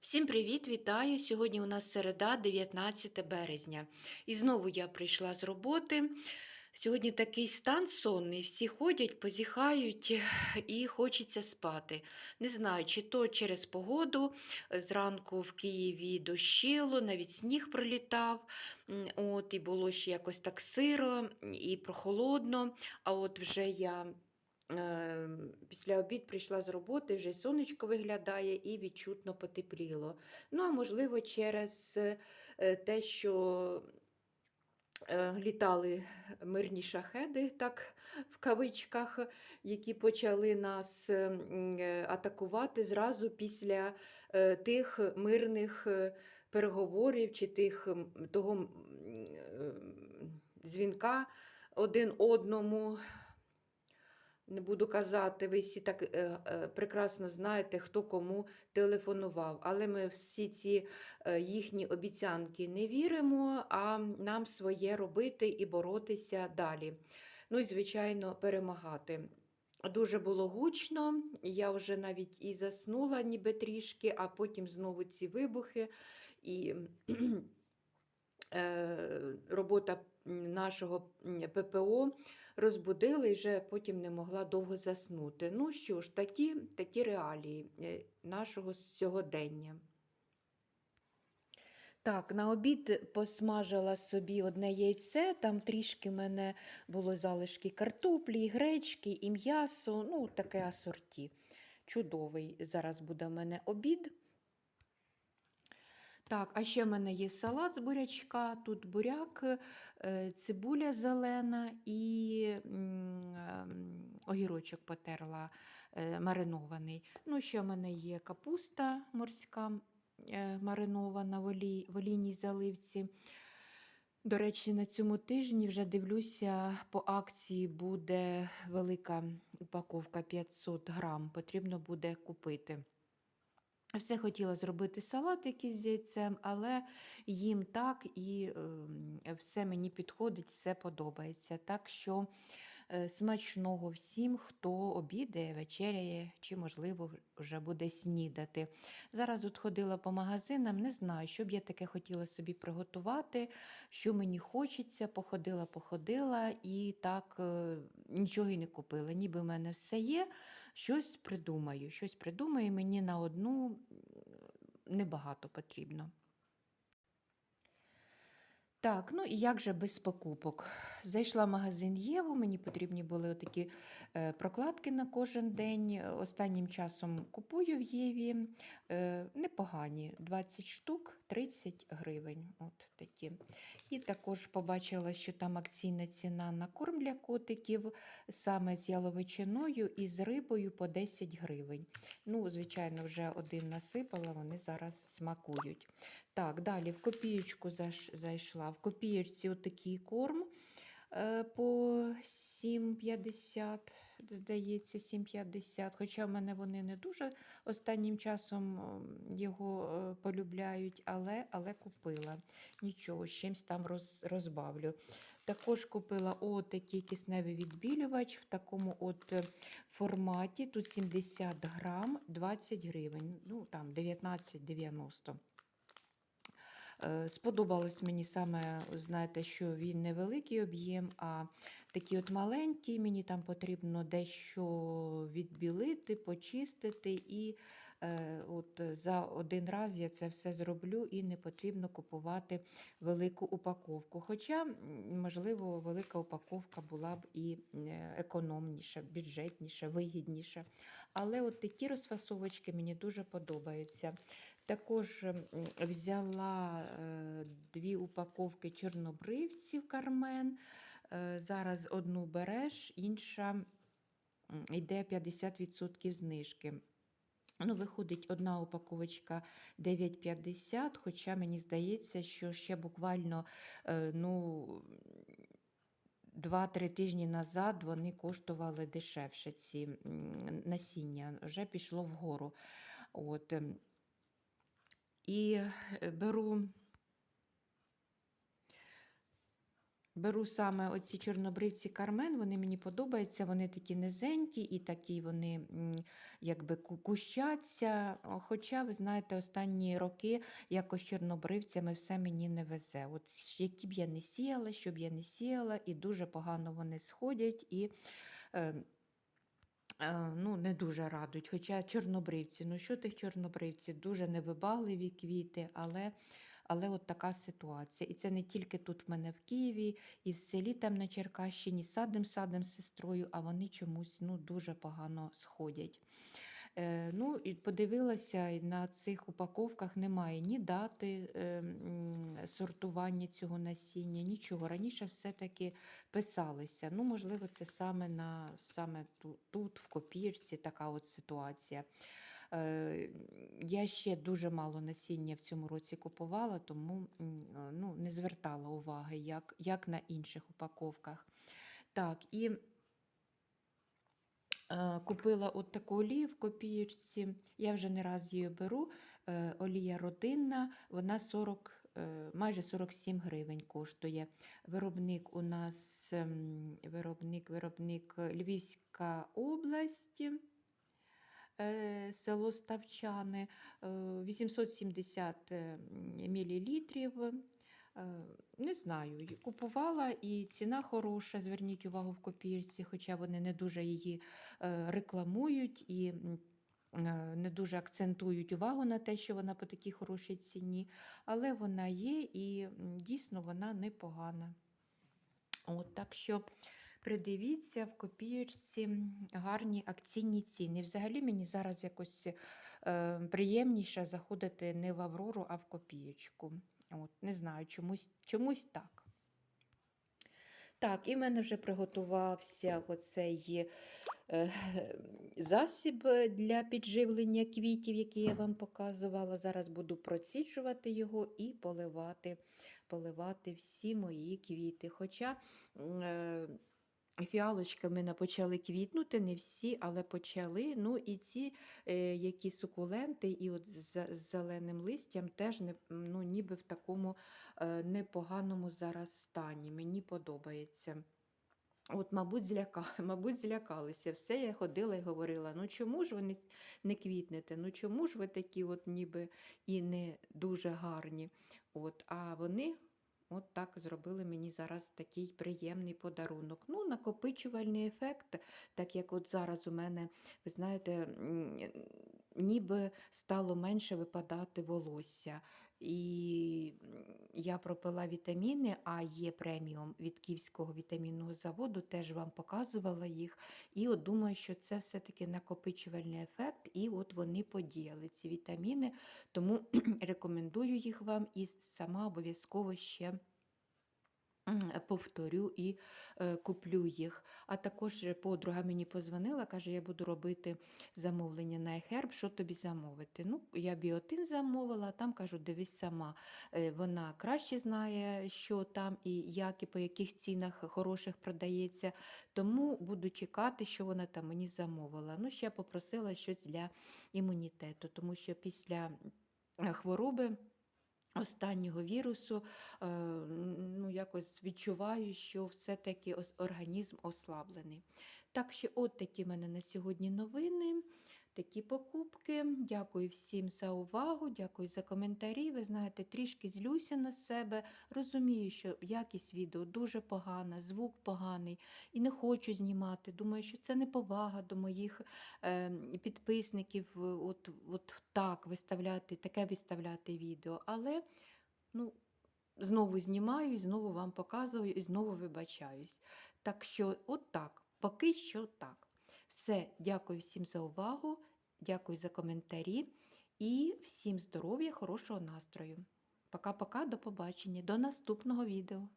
Всім привіт, вітаю! Сьогодні у нас середа, 19 березня. І знову я прийшла з роботи. Сьогодні такий стан сонний, всі ходять, позіхають і хочеться спати. Не знаю, чи то через погоду. Зранку в Києві дощило, навіть сніг пролітав. От, і було ще якось так сиро і прохолодно. А от вже я після обід прийшла з роботи, вже сонечко виглядає і відчутно потепліло. Ну, а можливо, через е, те, що е, літали мирні шахеди, так в кавичках, які почали нас е, м, е, атакувати зразу після тих мирних переговорів чи тих, того е, дзвінка один одному. Не буду казати, ви всі так е, е, прекрасно знаєте, хто кому телефонував. Але ми всі ці е, їхні обіцянки не віримо, а нам своє робити і боротися далі. Ну і, звичайно, перемагати. Дуже було гучно, я вже навіть і заснула ніби трішки, а потім знову ці вибухи. І робота нашого ППО розбудила і вже потім не могла довго заснути. Ну що ж, такі, такі реалії е, нашого сьогодення. Так, на обід посмажила собі одне яйце, там трішки мене було залишки картоплі, гречки, і м'ясо, ну, таке асорті. Чудовий зараз буде в мене обід. Так, а ще в мене є салат з бурячка. Тут буряк, е, цибуля зелена і ем, огірочок потерла е, маринований. Ну, ще в мене є капуста морська е, маринована в, олій, в олійній заливці. До речі, на цьому тижні вже дивлюся, по акції буде велика упаковка 500 грам. Потрібно буде купити. Все хотіла зробити салат якийсь з яйцем, але їм так і е, все мені підходить, все подобається. Так що смачного всім, хто обідає, вечеряє чи, можливо, вже буде снідати. Зараз от ходила по магазинам, не знаю, що б я таке хотіла собі приготувати, що мені хочеться, походила, походила і так е, нічого й не купила. Ніби в мене все є, щось придумаю, щось придумаю, мені на одну небагато потрібно. Так, ну і як же без покупок? Зайшла в магазин Єву, мені потрібні були такі е, прокладки на кожен день. Останнім часом купую в Єві. Е, непогані 20 штук, 30 гривень. От такі. І також побачила, що там акційна ціна на корм для котиків, саме з яловичиною і з рибою по 10 гривень. Ну, звичайно, вже один насипала, вони зараз смакують. Так, далі в копієчку зайшла. В копієчці отакий корм е, по 7,50, здається, 7,50. Хоча в мене вони не дуже останнім часом його е, полюбляють, але, але купила. Нічого, з чимось там роз, розбавлю. Також купила отакий кисневий відбілювач в такому от е, форматі. Тут 70 грам, 20 гривень, ну там 19,90. Е, Сподобалось мені саме, знаєте, що він невеликий об'єм, а такий от маленький. Мені там потрібно дещо відбілити, почистити, і е, от за один раз я це все зроблю і не потрібно купувати велику упаковку. Хоча, можливо, велика упаковка була б і е, економніша, бюджетніша, вигідніша. Але от такі розфасовочки мені дуже подобаються. Також взяла е, дві упаковки чорнобривців Кармен. Е, Зараз одну береш, інша йде 50% знижки. Ну, Виходить одна упаковочка 9,50, хоча мені здається, що ще буквально е, ну, 2-3 тижні назад вони коштували дешевше ці насіння, вже пішло вгору. От. Ем, І е, беру беру саме оці чорнобривці Кармен, вони мені подобаються, вони такі низенькі і такі вони якби кущаться. Хоча, ви знаєте, останні роки якось чорнобривцями все мені не везе. От які б я не сіяла, що б я не сіяла, і дуже погано вони сходять. і е, е, ну, не дуже радують. Хоча чорнобривці, ну що тих чорнобривців, дуже невибагливі квіти, але, але от така ситуація. І це не тільки тут в мене в Києві, і в селі там на Черкащині садим садим сестрою, а вони чомусь ну, дуже погано сходять. Е, ну, і подивилася, на цих упаковках немає ні дати е, сортування цього насіння, нічого. Раніше все-таки писалися. Ну, можливо, це саме, на, саме тут, в копірці, така от ситуація. Е, Я ще дуже мало насіння в цьому році купувала, тому е, ну, не звертала уваги, як, як на інших упаковках. Так, і Е, Купила от таку олію в копієчці. Я вже не раз її беру. Олія родинна, вона 40, е, майже 47 гривень коштує. Виробник у нас ем, виробник, виробник е, Львівська область. е, Село Ставчани е, 870 мл. Не знаю, купувала і ціна хороша, зверніть увагу в копірці, хоча вони не дуже її е, рекламують і е, не дуже акцентують увагу на те, що вона по такій хорошій ціні, але вона є і дійсно вона непогана. От, так що придивіться в копієчці гарні акційні ціни. Взагалі мені зараз якось е, приємніше заходити не в Аврору, а в копієчку. От, не знаю, чомусь, чомусь так. Так, і в мене вже приготувався оцей е, засіб для підживлення квітів, який я вам показувала. Зараз буду проціджувати його і поливати, поливати всі мої квіти. Хоча мене почали квітнути, не всі, але почали. Ну і ці, е, які сукуленти, і от з, зеленим листям теж не, ну, ніби в такому е, непоганому зараз стані. Мені подобається. От, мабуть, зляка, мабуть, злякалися. Все я ходила і говорила: ну чому ж ви не квітнете? Ну чому ж ви такі от ніби і не дуже гарні? От, а вони от так зробили мені зараз такий приємний подарунок. Ну, накопичувальний ефект, так як от зараз у мене, ви знаєте, ніби стало менше випадати волосся. І я пропила вітаміни, а є преміум від Київського вітамінного заводу, теж вам показувала їх. І от думаю, що це все-таки накопичувальний ефект, і от вони подіяли ці вітаміни, тому рекомендую їх вам і сама обов'язково ще. Повторю і е, куплю їх. А також подруга мені позвонила, каже, я буду робити замовлення на iHerb, що тобі замовити. Ну, я біотин замовила, а там кажу, дивись сама. Е, Вона краще знає, що там і як, і по яких цінах хороших продається. Тому буду чекати, що вона там мені замовила. Ну, ще попросила щось для імунітету, тому що після е, хвороби. Останнього вірусу е, ну, якось відчуваю, що все-таки організм ослаблений. Так що, от такі в мене на сьогодні новини, такі покупки. Дякую всім за увагу, дякую за коментарі. Ви знаєте, трішки злюся на себе. Розумію, що якість відео дуже погана, звук поганий і не хочу знімати. Думаю, що це неповага до моїх е, підписників. От, от так виставляти, таке виставляти відео. Але ну, знову знімаю, знову вам показую, і знову вибачаюсь. Так що, от так, поки що так. Все, дякую всім за увагу, дякую за коментарі і всім здоров'я, хорошого настрою. Пока-пока, до побачення, до наступного відео.